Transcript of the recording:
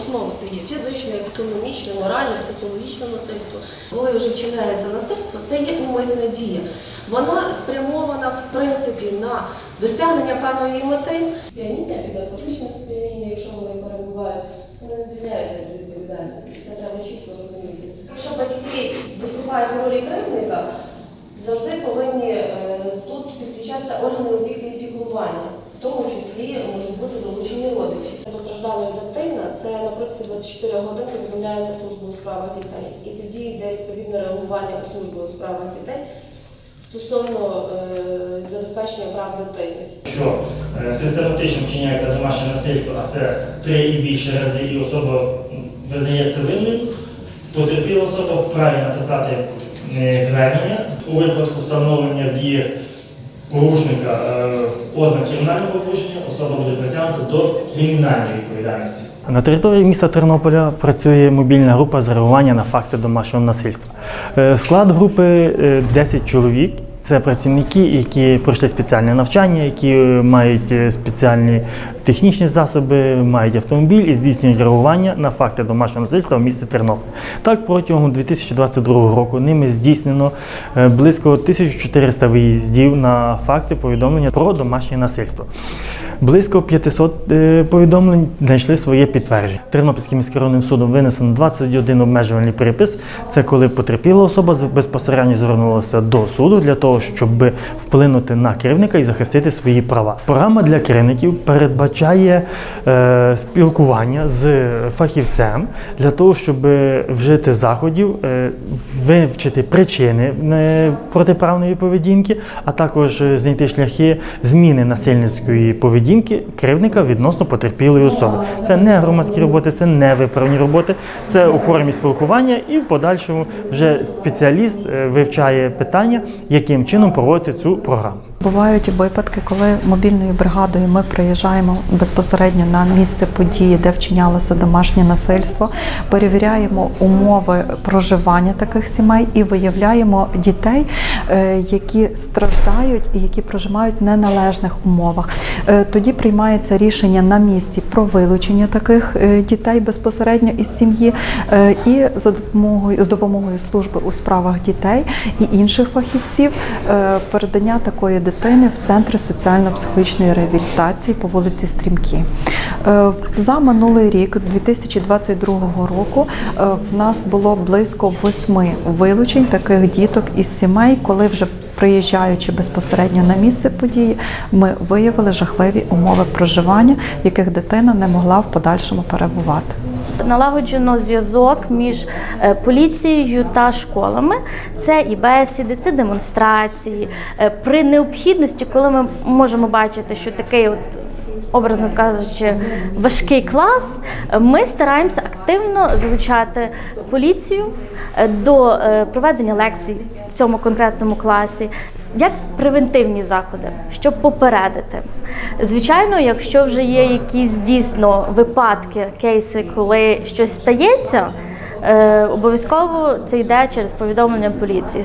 основа це є фізичне, економічне, моральне, психологічне насильство. Коли вже вчиняється насильство, це є умисна дія. Вона спрямована в принципі на досягнення певної мети. Сп'яніння під наркотичне сп'яніння, якщо вони перебувають, вони не звільняються від відповідальності. Це треба чітко розуміти. Якщо батьки виступають в ролі кривдника, завжди повинні е, тут підключатися органи опіки піклування. В тому числі можуть бути залучені родичі. Постраждала дитина, це на протязі 24 годин повідомляється службою у справах дітей. І тоді йде відповідне реагування у службу у справах дітей стосовно е, забезпечення прав дитини. що е, систематично вчиняється домашнє насильство, а це три і більше рази, і особа визнається винною, потерпіла особа вправі написати е, звернення у випадку встановлення діях порушника е, ознак кримінального порушення, особа буде притягнута до кримінальної відповідальності. На території міста Тернополя працює мобільна група з реагування на факти домашнього насильства. Е, Склад групи е, 10 чоловік. Це працівники, які пройшли спеціальне навчання, які е, мають е, спеціальні технічні засоби, мають автомобіль і здійснюють реагування на факти домашнього насильства в місті Тернопіль. Так, протягом 2022 року ними здійснено е, близько 1400 виїздів на факти повідомлення про домашнє насильство. Близько 500 е, повідомлень знайшли своє підтвердження. Тернопільським міськрайонним судом винесено 21 обмежувальний припис. Це коли потерпіла особа безпосередньо звернулася до суду для того, щоб вплинути на керівника і захистити свої права. Програма для керівників передбачає е, спілкування з фахівцем для того, щоб вжити заходів, е, вивчити причини е, протиправної поведінки, а також е, знайти шляхи зміни насильницької поведінки керівника відносно потерпілої особи. Це не громадські роботи, це не виправні роботи, це у формі спілкування, і в подальшому вже спеціаліст е, вивчає питання, яким чином проводити цю програму. Бувають випадки, коли мобільною бригадою ми приїжджаємо безпосередньо на місце події, де вчинялося домашнє насильство, перевіряємо умови проживання таких сімей і виявляємо дітей, е, які страждають і які проживають в неналежних умовах. Е, Тоді приймається рішення на місці про вилучення таких е, дітей безпосередньо із сім'ї, і за допомогою з допомогою служби у справах дітей і інших фахівців передання такої дитини в центри соціально-психологічної реабілітації по вулиці Стрімкі. Е, За минулий рік, 2022 року, е, в нас було близько восьми вилучень таких діток із сімей, коли вже Приїжджаючи безпосередньо на місце події, ми виявили жахливі умови проживання, в яких дитина не могла в подальшому перебувати. Налагоджено зв'язок між е, поліцією та школами. Це і бесіди, це демонстрації. Е, При необхідності, коли ми можемо бачити, що такий от. Образно кажучи, важкий клас. е, Ми стараємося активно залучати поліцію до проведення лекцій в цьому конкретному класі, як превентивні заходи, щоб попередити. Звичайно, якщо вже є якісь дійсно випадки, кейси, коли щось стається, е, обов'язково це йде через повідомлення поліції.